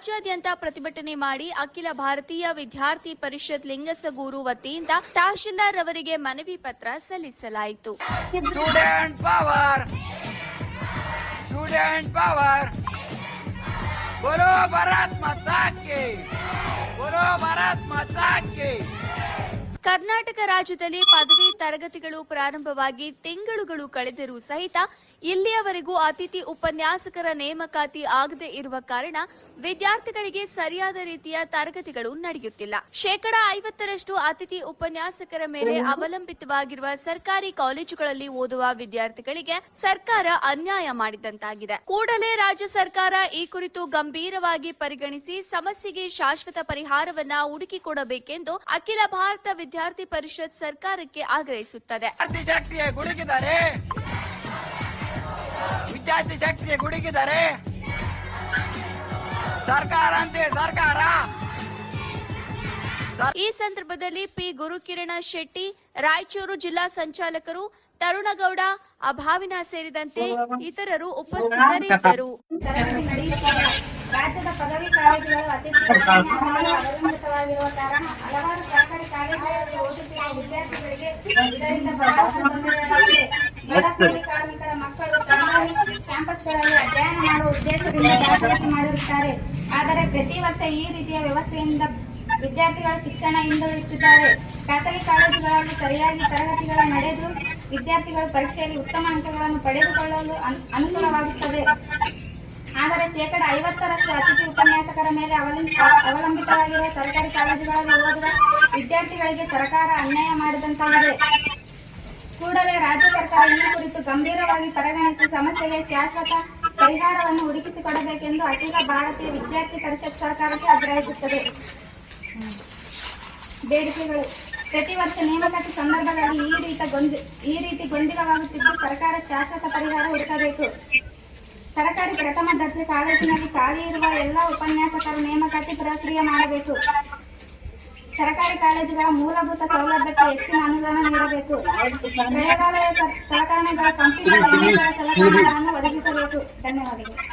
ರಾಜ್ಯಾದ್ಯಂತ ಪ್ರತಿಭಟನೆ ಮಾಡಿ ಅಖಿಲ ಭಾರತೀಯ ವಿದ್ಯಾರ್ಥಿ ಪರಿಷತ್ ಲಿಂಗಸಗೂರು ವತಿಯಿಂದ ತಹಶೀಲ್ದಾರ್ ಅವರಿಗೆ ಮನವಿ ಪತ್ರ ಸಲ್ಲಿಸಲಾಯಿತು. ಬರೋ ಮಾತಾ ಮತ್ತಾಕಿ ಬರೋ ಮಾತಾ ಮತ್ತಾಕಿ ಕರ್ನಾಟಕ ರಾಜ್ಯದಲ್ಲಿ ಪದವಿ ತರಗತಿಗಳು ಪ್ರಾರಂಭವಾಗಿ ತಿಂಗಳುಗಳು ಕಳೆದರೂ ಸಹಿತ ಇಲ್ಲಿಯವರೆಗೂ ಅತಿಥಿ ಉಪನ್ಯಾಸಕರ ನೇಮಕಾತಿ ಆಗದೆ ಇರುವ ಕಾರಣ ವಿದ್ಯಾರ್ಥಿಗಳಿಗೆ ಸರಿಯಾದ ರೀತಿಯ ತರಗತಿಗಳು ನಡೆಯುತ್ತಿಲ್ಲ. ಶೇಕಡ ಐವತ್ತರಷ್ಟು ಅತಿಥಿ ಉಪನ್ಯಾಸಕರ ಮೇಲೆ ಅವಲಂಬಿತವಾಗಿರುವ ಸರ್ಕಾರಿ ಕಾಲೇಜುಗಳಲ್ಲಿ ಓದುವ ವಿದ್ಯಾರ್ಥಿಗಳಿಗೆ ಸರ್ಕಾರ ಅನ್ಯಾಯ ಮಾಡಿದಂತಾಗಿದೆ. ಕೂಡಲೇ ರಾಜ್ಯ ಸರ್ಕಾರ ಈ ಕುರಿತು ಗಂಭೀರವಾಗಿ ಪರಿಗಣಿಸಿ ಸಮಸ್ಯೆಗೆ ಶಾಶ್ವತ ಪರಿಹಾರವನ್ನ ಹುಡುಕಿಕೊಡಬೇಕೆಂದು ಅಖಿಲ ಭಾರತ ವಿದ್ಯಾರ್ಥಿ ಪರಿಷತ್ ಸರ್ಕಾರಕ್ಕೆ ಆಗ್ರಹಿಸುತ್ತದೆ. ವಿದ್ಯಾರ್ಥಿ ಶಕ್ತಿಯ ಗುಡುಗಿದ್ದಾರೆ. ವಿದ್ಯಾರ್ಥಿ ಶಕ್ತಿಯ ಗುಡುಗಿದ್ದಾರೆ. ಸರ್ಕಾರ ಅಂತೆ ಸರ್ಕಾರ. ಈ ಸಂದರ್ಭದಲ್ಲಿ ಪಿ ಗುರುಕಿರಣ ಶೆಟ್ಟಿ ರಾಯಚೂರು ಜಿಲ್ಲಾ ಸಂಚಾಲಕರು ತರುಣಗೌಡ ಅಭಾವಿನ ಸೇರಿದಂತೆ ಇತರರು ಉಪಸ್ಥಿತರಿದ್ದರು. ನಡೆಯುತ್ತಿದೆ ಕಾಲೇಜುಗಳು ಅತಿಥಿ ಅವಲಂಬಿತವಾಗಿರುವ ಕಾರಣ ಹಲವಾರು ಸರ್ಕಾರಿ ಕಾಲೇಜುಗಳಲ್ಲಿ ಓದುತ್ತಿರುವ ವಿದ್ಯಾರ್ಥಿಗಳಿಗೆ ಇದರಿಂದ ಬಹಳ ತೊಂದರೆಯಾಗಿದೆ ಬಡ ಕೂಲಿ ಕಾರ್ಮಿಕರ ಮಕ್ಕಳು ಸರ್ಕಾರಿ ಕ್ಯಾಂಪಸ್ಗಳಲ್ಲಿ ಅಧ್ಯಯನ ಮಾಡುವ ಉದ್ದೇಶದಿಂದ ದಾಖಲಾತಿ ಮಾಡಿರುತ್ತಾರೆ. ಆದರೆ ಪ್ರತಿ ವರ್ಷ ಈ ರೀತಿಯ ವ್ಯವಸ್ಥೆಯಿಂದ ವಿದ್ಯಾರ್ಥಿಗಳ ಶಿಕ್ಷಣ ಹಿಂದುಳಿಯುತ್ತಿದ್ದಾರೆ. ಖಾಸಗಿ ಕಾಲೇಜುಗಳಲ್ಲಿ ಸರಿಯಾಗಿ ತರಗತಿಗಳು ನಡೆದು ವಿದ್ಯಾರ್ಥಿಗಳು ಪರೀಕ್ಷೆಯಲ್ಲಿ ಉತ್ತಮ ಅಂಕಗಳನ್ನು ಪಡೆದುಕೊಳ್ಳಲು ಅನ್- ಅನುಕೂಲವಾಗುತ್ತದೆ. ಶೇಕಡ ಐವತ್ತರಷ್ಟು ಅತಿಥಿ ಉಪನ್ಯಾಸಕರ ಮೇಲೆ ಅವಲಂಬಿ ಅವಲಂಬಿತವಾಗಿರುವ ಸರ್ಕಾರಿ ಕಾಲೇಜುಗಳಲ್ಲಿ ಓದುವ ವಿದ್ಯಾರ್ಥಿಗಳಿಗೆ ಸರ್ಕಾರ ಅನ್ಯಾಯ ಮಾಡಿದಂತಾಗಿದೆ. ಕೂಡಲೇ ರಾಜ್ಯ ಸರ್ಕಾರ ಈ ಕುರಿತು ಗಂಭೀರವಾಗಿ ಪರಿಗಣಿಸಿ ಸಮಸ್ಯೆಗೆ ಶಾಶ್ವತ ಪರಿಹಾರವನ್ನು ಹುಡುಕಿಸಿಕೊಡಬೇಕೆಂದು ಅಖಿಲ ಭಾರತೀಯ ವಿದ್ಯಾರ್ಥಿ ಪರಿಷತ್ ಸರ್ಕಾರಕ್ಕೆ ಆಗ್ರಹಿಸುತ್ತದೆ. ಬೇಡಿಕೆಗಳು. ಪ್ರತಿ ವರ್ಷ ನೇಮಕಾತಿ ಸಂದರ್ಭದಲ್ಲಿ ಈ ರೀತಿ ಗೊಂದಿ ಈ ರೀತಿ ಗೊಂದಲವಾಗುತ್ತಿದ್ದು ಸರ್ಕಾರ ಶಾಶ್ವತ ಪರಿಹಾರ ಹುಡುಕಬೇಕು. ಸರ್ಕಾರಿ ಪ್ರಥಮ ದರ್ಜೆ ಕಾಲೇಜಿನಲ್ಲಿ ಖಾಲಿ ಇರುವ ಎಲ್ಲ ಉಪನ್ಯಾಸಕರ ನೇಮಕಾತಿ ಪ್ರಕ್ರಿಯೆ ಮಾಡಬೇಕು. ಸರ್ಕಾರಿ ಕಾಲೇಜುಗಳ ಮೂಲಭೂತ ಸೌಲಭ್ಯಕ್ಕೆ ಹೆಚ್ಚಿನ ಅನುದಾನ ನೀಡಬೇಕು. ಪ್ರಯೋಗಾಲಯ ಸಲಕರಣೆಗಳ ಕಂಪ್ಯೂಟರ್ ಸಲಕರಣೆಗಳನ್ನು ಒದಗಿಸಬೇಕು. ಧನ್ಯವಾದಗಳು.